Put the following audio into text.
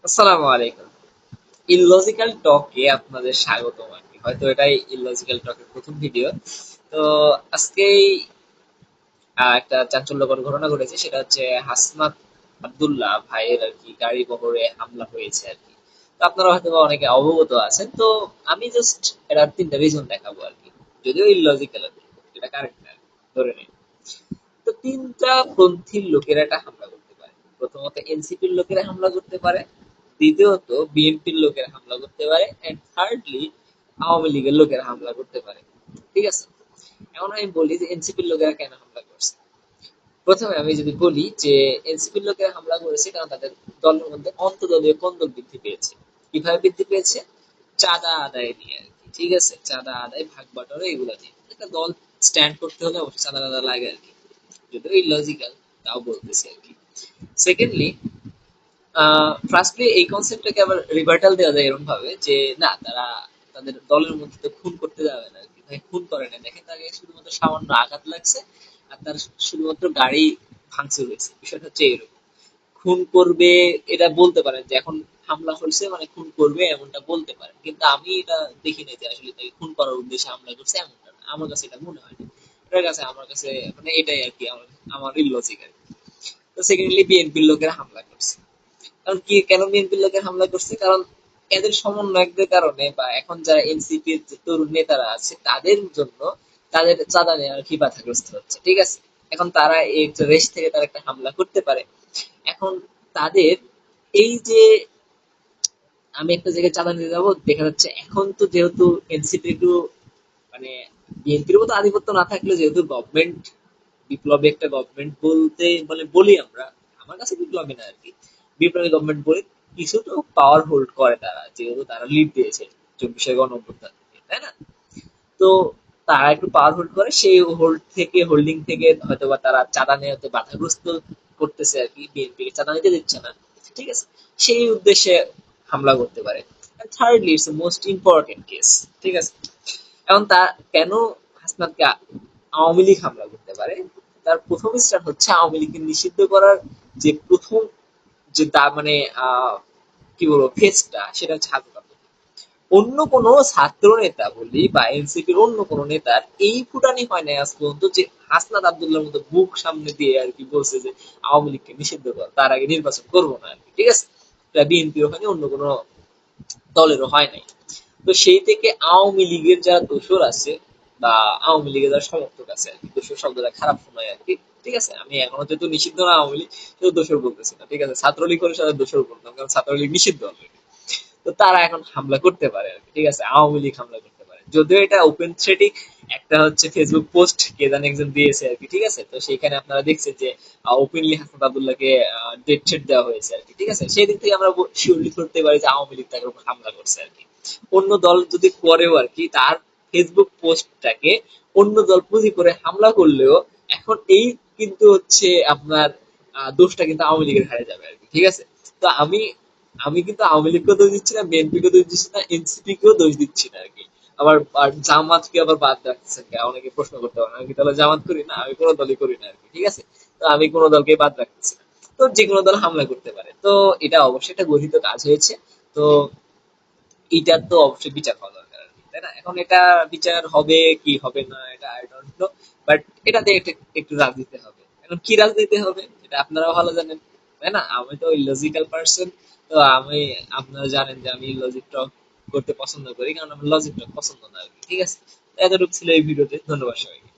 আসসালামু আলাইকুম। ইললজিক্যাল টকে আপনাদের স্বাগতম আর কি। হয়তো এটাই ইললজিক্যাল টকের প্রথম ভিডিও তো আজকেই একটা চাঞ্চল্যকর ঘটনা ঘটেছে। সেটা হচ্ছে ভাইয়ের আর কি গাড়ি বহরে হামলা হয়েছে আর কি। তো আপনারা হয়তো অনেকে অবগত আছেন। তো আমি জাস্ট এটার তিনটা রিজন দেখাবো আর কি। যদিও ইললজিক্যাল এটা কারেক্ট ধরে নিন। তো তিনটা পন্থীর লোকেরা এটা হামলা পারে প্রথমত এনসিপির লোকেরা হামলা করতে পারে, দ্বিতীয়ত বিএনপির লোকেরা হামলা করতে পারে এন্ড থার্ডলি আওয়ামী লীগের লোকেরা হামলা করতে পারে। ঠিক আছে? এখন আমি বলি যে এনসিপির লোকেরা কেন হামলা করছে। প্রথমে আমি যদি বলি যে এনসিপির লোকেরা হামলা করেছে কারণ তাদের দলের মধ্যে অন্তদলীয় কন্দল বৃদ্ধি পেয়েছে। কীভাবে বৃদ্ধি পেয়েছে? চাঁদা আদায় নিয়ে আর কি, ঠিক আছে? চাঁদা আদায়, ভাগ বাটোয়ারা, এগুলো দিয়ে একটা দল স্ট্যান্ড করতে হলে অবশ্যই চাঁদা টাদা লাগে আর কি। যদিও ইলজিক্যাল তাও বলতেছি আর কি। সেকেন্ডলি ফার্স্টলি এই কনসেপ্টটাকে আবার রিভার্টাল দেওয়া যায় এরকম ভাবে যে, না, তারা তাদের দলের মধ্যে তো খুন করতে যাবে না ভাই খুন করে না দেখেন তাকে শুধুমাত্র সামান্য আঘাত লাগছে আর তার শুধুমাত্র গাড়ি ভাঙচুর হয়েছে। বিষয়টা হচ্ছে এরকম। খুন করবে, এটা বলতে পারেন যে এখন হামলা হয়েছে মানে খুন করবে এমনটা বলতে পারেন। কিন্তু আমি এটা দেখি নাই যে আসলে তাকে খুন করার উদ্দেশ্যে হামলা করছে এমনটা আমার কাছে এটা মনে হয় না। এটার কাছে, আমার কাছে মানে এটাই আর কি, আমার আমার ইললজিক আর কি। সেকেন্ডলি বিএনপির লোকেরা হামলা করছে। কারণ কি, কেন বিএনপির হামলা করছে? কারণ এদের সমন্বয়কদের কারণে বা এখন যারা তরুণ নেতারা আছে, তাদের জন্য তাদের চাঁদা কি বাধাগ্রস্ত হচ্ছে? ঠিক আছে? এখন তারা এই রেস থেকে তারা একটা হামলা করতে পারে। এখন তাদের এই যে আমি একটা জায়গায় চাঁদা নিতে যাব, দেখা যাচ্ছে এখন তো যেহেতু এনসিপি একটু মানে বিএনপির মতো আধিপত্য না থাকলেও যেহেতু গভর্নমেন্ট বিপ্লবী একটা গভর্নমেন্ট বলতে মানে বলি আমরা, আমার কাছে বিপ্লবী না আর কি। বিপ্লবী গভর্নমেন্ট বলে কিছু তো পাওয়ার হোল্ড করে তারা, যেহেতু তারা লিড দিয়েছে চব্বিশের গণ অভ্যুত্থান তাই না? তো তারা একটু পাওয়ার হোল্ড করে, সেই হোল্ড থেকে হোল্ডিং থেকে হয়তো বা তারা চাঁদা নেওয়াতে বাধাগ্রস্ত করতেছে আর কি বিএনপি কে চাঁদা নিতে দিচ্ছে না, ঠিক আছে? সেই উদ্দেশ্যে হামলা করতে পারে। Thirdly it's most important case ঠিক আছে? এখন তা কেন হাসনাতকে আওয়ামী লীগ হামলা করতে পারে? তার প্রথম স্টার্ট হচ্ছে আওয়ামী লীগকে নিষিদ্ধ করার যে প্রথম যে তা মানে কি বলব ফেজটা সেটা হচ্ছে অন্য কোন ছাত্র নেতা বলি বা এনসিপির অন্য কোনো নেতার এই ফুটানি হয় না আজ পর্যন্ত যে হাসনাত আব্দুল্লাহর মতো বুক সামনে দিয়ে আর কি বলছে যে আওয়ামী লীগকে নিষিদ্ধ কর, তার আগে নির্বাচন করব না আর কি, ঠিক আছে? বিএনপির ওখানে অন্য কোনো দলেরও হয় নাই। তো সেই থেকে আওয়ামী লীগের যারা দোসর আছে বা আওয়ামী লীগের যারা সমর্থক আছে আর কি দোসর শব্দটা খারাপ শোনায় আর কি। ঠিক আছে আমি এখনও যেহেতু নিষিদ্ধ না আওয়ামী লীগ সেহেতু দোসর বলতেছি না ঠিক আছে? ছাত্রলীগ হলে সাথে দোসর বলতাম কারণ ছাত্রলীগ নিষিদ্ধ অলরেডি তো তারা এখন হামলা করতে পারে আর কি, ঠিক আছে? আওয়ামী লীগ হামলা করতে পারে। যদিও এটা ওপেন থ্রেটই একটা হচ্ছে ফেসবুক পোস্ট কে জানে একজন দিয়েছে আর কি ঠিক আছে? তো সেইখানে আপনারা দেখছেন যে ওপেনলি হাসনাত আব্দুল্লাহকে ডেট থ্রেট দেওয়া হয়েছে আর কি ঠিক আছে? সেই দিক থেকে আমরা শিওরলি ধরতে পারি যে আওয়ামী লীগ তাকে হামলা করছে আর কি। অন্য দল যদি করেও আর কি তার ফেসবুক পোস্টটাকে অন্য দল পুঁজি করে হামলা করলেও এখন এই কিন্তু হচ্ছে আপনার দোষটা কিন্তু আওয়ামী লীগের হারে যাবে আর কি, ঠিক আছে? তো আমি আমি কিন্তু আওয়ামী লীগকেও দোষ দিচ্ছি না বিএনপিকে দোষ দিচ্ছি না এনসিপি কেও দোষ দিচ্ছি না আর কি। আবার জামাতকে আবার বাদ রাখতেছেন? অনেকে প্রশ্ন করতে পারেন আমি তাহলে জামাত করি না? আমি কোনো দলই করি না আর কি, ঠিক আছে? তো আমি কোনো দলকে বাদ রাখতেছি না। তো যে কোনো দল হামলা করতে পারে। তো এটা অবশ্যই একটা গঠিত কাজ হয়েছে। তো এইটার তো অবশ্যই বিচার হওয়া তাই না? এখন এটা বিচার হবে কি হবে না, এটা আই ডোন্ট নো বাট এটাতে একটু রাজনীতি হবে। এখন কি রাজনীতি হবে, এটা আপনারাও ভালো জানেন, তাই না? আমি তো লজিক্যাল পার্সন তো আমি, আপনারা জানেন যে আমি লজিক টক করতে পছন্দ করি, কারণ আমার লজিক টক পছন্দ না ঠিক আছে? এতটুকু ছিল এই ভিডিওতে, ধন্যবাদ সবাইকে।